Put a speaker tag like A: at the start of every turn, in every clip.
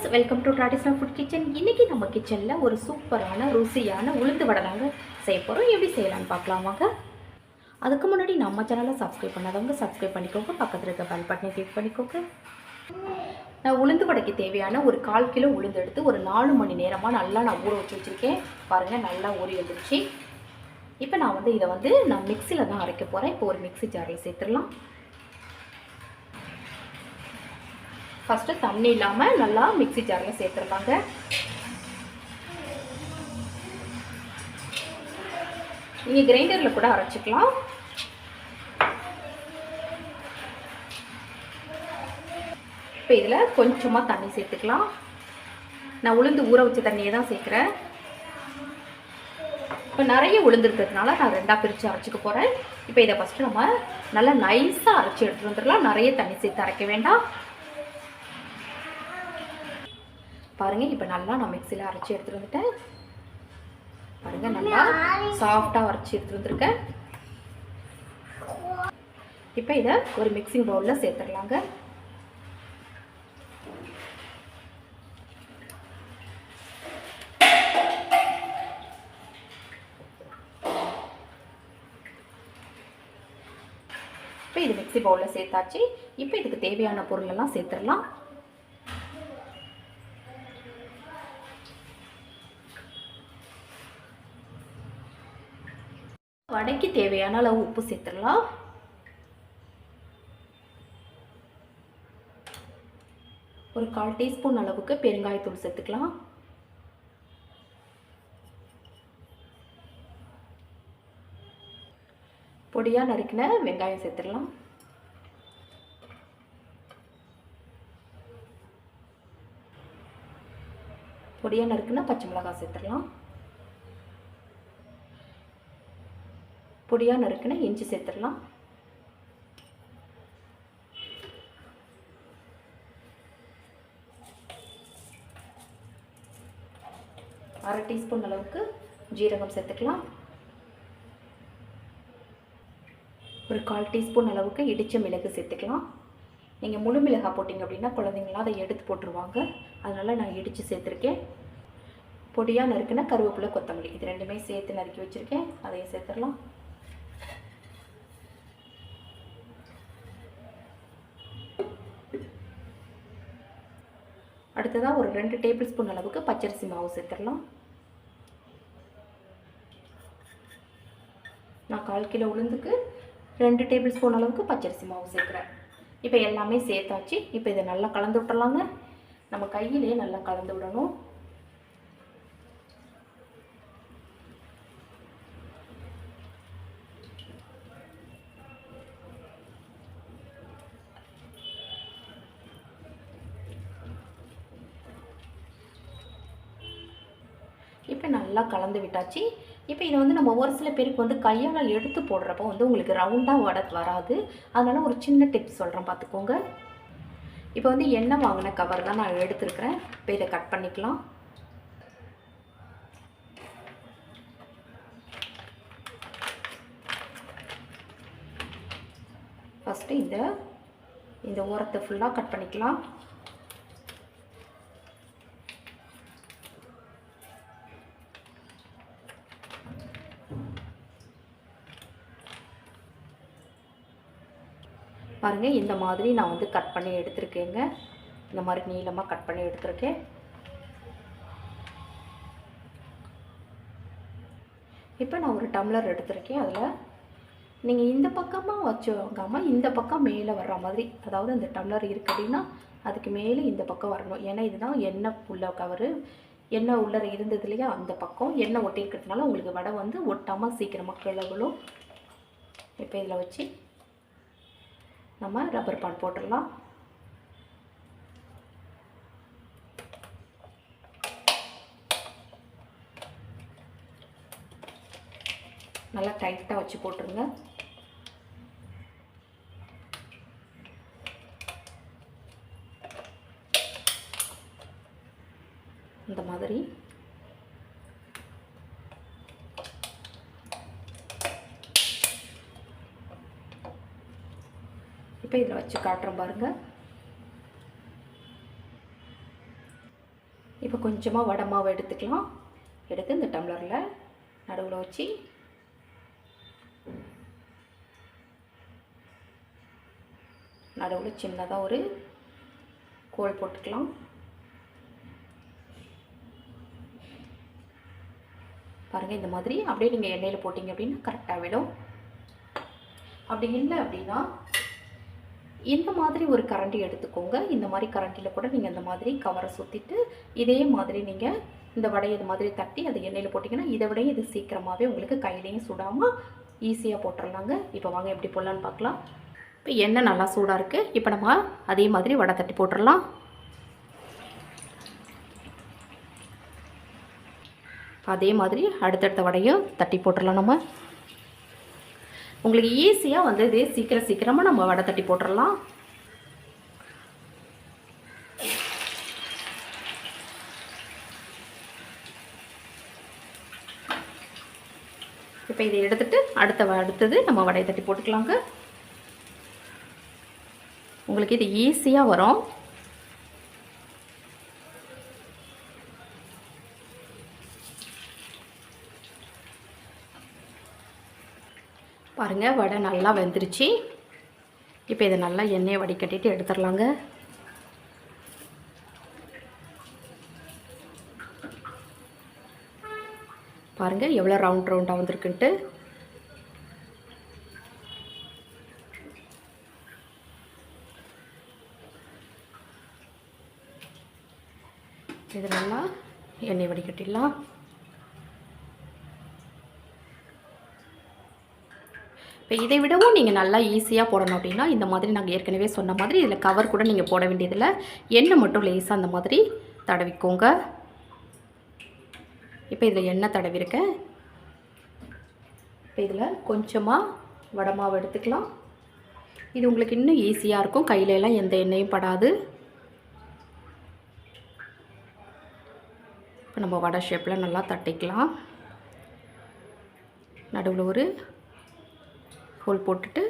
A: Friends welcome to traditional food kitchen இன்றைக்கி நம்ம கிச்சனில் ஒரு சூப்பரான ருசியான உளுந்து வடை தாங்க செய்ய போகிறோம் எப்படி செய்யலாம்னு பார்க்கலாம் வாங்க. அதுக்கு முன்னாடி நம்ம சேனலை சப்ஸ்கிரைப் பண்ணாதவங்க சப்ஸ்கிரைப் பண்ணிக்கோங்க. பக்கத்தில் இருக்க பெல் பட்டனை கிளிக் பண்ணிக்கோங்க. நான் உளுந்து வடைக்கு தேவையான ஒரு கால் கிலோ உளுந்து எடுத்து ஒரு நாலு மணி நேரமாக நல்லா நான் ஊற வச்சு வச்சுருக்கேன். பாருங்கள் நல்லா ஊறி வந்துருச்சு. இப்போ நான் வந்து இதை வந்து நான் மிக்சியில் தான் அரைக்க போகிறேன் இப்போ ஒரு மிக்ஸி ஜாரில் சேர்த்துடலாம். ஃபஸ்ட்டு தண்ணி இல்லாமல் நல்லா மிக்சி ஜாரில் சேர்த்துருப்பாங்க நீங்கள் கிரைண்டரில் கூட அரைச்சிக்கலாம். இப்போ இதில் கொஞ்சமாக தண்ணி சேர்த்துக்கலாம். நான் உளுந்து ஊற வச்ச தண்ணியை தான் சேர்க்குறேன். இப்போ நிறைய உளுந்து இருக்கிறதுனால நான் ரெண்டாக பிரித்து அரைச்சிக்க போகிறேன் இப்போ இதை ஃபஸ்ட்டு நம்ம நல்லா நைஸாக அரைச்சி எடுத்துகிட்டு வந்துடலாம். நிறைய தண்ணி சேர்த்து அரைக்க வேண்டாம். பாருங்கள் இப்போ நல்லா நான் மிக்சியில் அரைச்சி எடுத்துகிட்டு வந்துட்டேன். பாருங்கள் நல்லா சாஃப்டாக அரைச்சி எடுத்துகிட்டு வந்திருக்கேன். இப்போ இதை ஒரு மிக்சிங் பவுலில் சேர்த்துடலாங்க. இப்போ இது மிக்சி பவுலில் சேர்த்தாச்சு. இப்போ இதுக்கு தேவையான பொருளெல்லாம் சேர்த்துடலாம். வடைக்கு தேவையான அளவு உப்பு சேர்த்துடலாம். ஒரு கால் டீஸ்பூன் அளவுக்கு பெருங்காயத்தூள் சேர்த்துக்கலாம். பொடியாக நறுக்கின வெங்காயம் சேர்த்துடலாம். பொடியாக நறுக்கின பச்சை மிளகாய் சேர்த்துடலாம். பொடியாக நறுக்கின இஞ்சி சேர்த்துடலாம். அரை டீஸ்பூன் அளவுக்கு ஜீரகம் சேர்த்துக்கலாம். ஒரு கால் டீஸ்பூன் அளவுக்கு இடித்த மிளகு சேர்த்துக்கலாம். நீங்கள் முழு மிளகாய் போட்டிங்க அப்படின்னா குழந்தைங்களாம் அதை எடுத்து போட்டுருவாங்க. அதனால் நான் இடித்து சேர்த்துருக்கேன். பொடியாக நறுக்கின கருவேப்பிலை கொத்தமல்லி இது ரெண்டுமே சேர்த்து நறுக்கி வச்சுருக்கேன். அதையும் சேர்த்துடலாம். அடுத்ததாக ஒரு ரெண்டு டேபிள் ஸ்பூன் அளவுக்கு பச்சரிசி மாவு சேர்த்துடலாம். நான் கால் கிலோ உளுந்துக்கு ரெண்டு டேபிள் ஸ்பூன் அளவுக்கு பச்சரிசி மாவு சேர்க்குறேன். இப்போ எல்லாமே சேர்த்தாச்சு. இப்போ இதை நல்லா கலந்து விட்டுறலாங்க நம்ம கையிலே நல்லா கலந்து விடணும் இப்போ நல்லா கலந்து விட்டாச்சு. இப்போ இதை வந்து நம்ம ஒரு சில பேருக்கு வந்து கையால் எடுத்து போடுறப்போ வந்து உங்களுக்கு ரவுண்டாக வட வராது. அதனால் ஒரு சின்ன டிப்ஸ் சொல்கிறேன் பார்த்துக்கோங்க இப்போ வந்து எண்ணெய் வாங்கின கவர் தான் நான் எடுத்துருக்கிறேன். இப்போ இதை கட் பண்ணிக்கலாம். ஃபஸ்ட்டு இந்த இந்த ஓரத்தை ஃபுல்லாக கட் பண்ணிக்கலாம். பாருங்கள் இந்த மாதிரி நான் வந்து கட் பண்ணி எடுத்திருக்கேங்க. இந்த மாதிரி நீளமாக கட் பண்ணி எடுத்திருக்கேன். இப்போ நான் ஒரு டம்ளர் எடுத்திருக்கேன். அதில் நீங்கள் இந்த பக்கமாக வச்சுக்காமல் இந்த பக்கம் மேலே வர்ற மாதிரி அதாவது இந்த டம்ளர் இருக்குது அப்படின்னா அதுக்கு மேலே இந்த பக்கம் வரணும். ஏன்னா இதுதான் எண்ணெய் உள்ள கவரு எண்ணெய் உள்ளர இருந்தது இல்லையா? அந்த பக்கம். எண்ணெய் ஒட்டி இருக்கிறதுனால உங்களுக்கு வடை வந்து ஒட்டாமல் சீக்கிரமாக கீழே இப்போ இதில் வச்சு நம்ம ரப்பர் பால் போட்டுடலாம். நல்லா டைட்டாக வச்சு போட்டுருங்க. இந்த மாதிரி. இப்போ இதில் வச்சு காட்டுறோம் பாருங்கள் இப்போ கொஞ்சமாக வடை மாவு எடுத்துக்கலாம். எடுத்து இந்த டம்ளரில் நடுவில் வச்சு நடுவில் சின்னதாக ஒரு கோல் போட்டுக்கலாம். பாருங்கள் இந்த மாதிரி அப்படியே நீங்கள் எண்ணெயில் போட்டிங்க அப்படின்னா கரெக்டாக விடும். அப்படி இல்லை அப்படின்னா இந்த மாதிரி ஒரு கரண்டி எடுத்துக்கோங்க. இந்த மாதிரி கரண்டியில் கூட நீங்கள் இந்த மாதிரி கவரை சுற்றிட்டு இதே மாதிரி நீங்கள் இந்த வடையை இது மாதிரி தட்டி அதை எண்ணெயில் போட்டிங்கன்னா இதை விட இது சீக்கிரமாகவே உங்களுக்கு கையிலையும் சுடாமல் ஈஸியாக போட்டுடலாங்க இப்போ வாங்க எப்படி போடலான்னு பார்க்கலாம். இப்போ எண்ணெய் நல்லா சூடாக இருக்குது இப்போ நம்ம அதே மாதிரி வடை தட்டி போட்டுடலாம் அதே மாதிரி அடுத்தடுத்த வடையும் தட்டி போட்டுடலாம் நம்ம. உங்களுக்கு ஈஸியாக வந்து இதே சீக்கிரம் சீக்கிரமாக நம்ம வடை தட்டி போட்டுடலாம் இப்போ இதை எடுத்துட்டு அடுத்த அடுத்தது நம்ம வடையை தட்டி போட்டுக்கலாங்க. உங்களுக்கு இது ஈஸியாக வரும். பாருங்கள் வடை நல்லா வெந்துருச்சு. இப்போ இதை நல்லா எண்ணெயை வடிகட்டிட்டு எடுத்துடலாங்க. பாருங்கள் எவ்வளோ ரவுண்ட் ரவுண்டாக வந்திருக்குன்ட்டு. இது நல்லா எண்ணெய் வடிகட்டிடலாம். இப்போ இதை விடவும் நீங்கள் நல்லா ஈஸியாக போடணும் அப்படின்னா இந்த மாதிரி நாங்கள் ஏற்கனவே சொன்ன மாதிரி இதில் கவர் கூட நீங்கள் போட வேண்டியதில்லை எண்ணெய் மட்டும் லேசாக அந்த மாதிரி தடவிக்கோங்க. இப்போ இதில் எண்ணெய் தடவிருக்கேன். இப்போ இதில் கொஞ்சமாக வடை மாவு எடுத்துக்கலாம். இது உங்களுக்கு இன்னும் ஈஸியாக இருக்கும். கையிலலாம் எந்த எண்ணெயும் படாது. இப்போ நம்ம வடை ஷேப்பில் நல்லா தட்டிக்கலாம். நடுவில் ஒரு ஹோல் போட்டுட்டு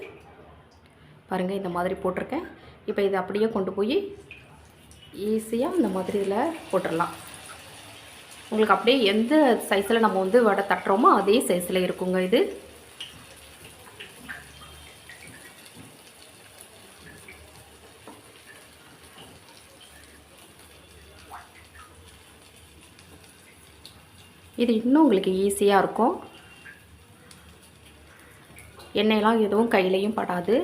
A: பாருங்கள் இந்த மாதிரி போட்டிருக்கேன். இப்போ இதை அப்படியே கொண்டு போய் ஈஸியாக இந்த மாதிரி இதில் போட்டுடலாம் உங்களுக்கு அப்படியே எந்த சைஸில் நம்ம வந்து வடை தட்டுறோமோ அதே சைஸில் இருக்குங்க இது. இது இன்னும் உங்களுக்கு ஈஸியாக இருக்கும். எண்ணெயெல்லாம் எதுவும் கையிலையும் படாது.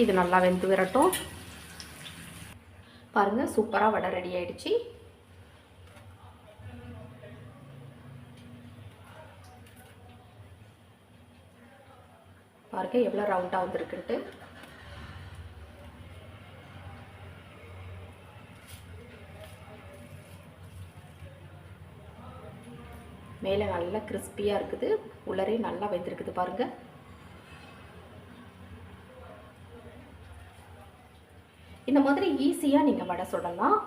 A: இது நல்லா வெந்து விரட்டும். பாருங்கள் சூப்பராக வடை ரெடி ஆயிடுச்சு. பாருங்க எவ்வளோ ரவுண்டாக வந்திருக்குன்ட்டு. மேலே நல்லா கிறிஸ்பியாக இருக்குது. உள்ளரே நல்லா வெந்திருக்குது பாருங்கள் இந்த மாதிரி ஈஸியாக நீங்கள் வடை சுடலாம்.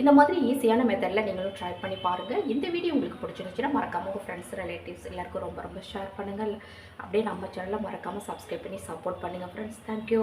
A: இந்த மாதிரி ஈஸியான மெத்தடில் நீங்களும் ட்ரை பண்ணி பாருங்கள் இந்த வீடியோ உங்களுக்கு பிடிச்சிருந்துச்சுன்னா மறக்காமல் உங்கள் ஃப்ரெண்ட்ஸ் ரிலேட்டிவ்ஸ் எல்லாருக்கும் ரொம்ப ரொம்ப ஷேர் பண்ணுங்கள் அப்படியே நம்ம சேனலை மறக்காமல் சப்ஸ்கிரைப் பண்ணி சப்போர்ட் பண்ணுங்கள் ஃப்ரெண்ட்ஸ் தேங்க்யூ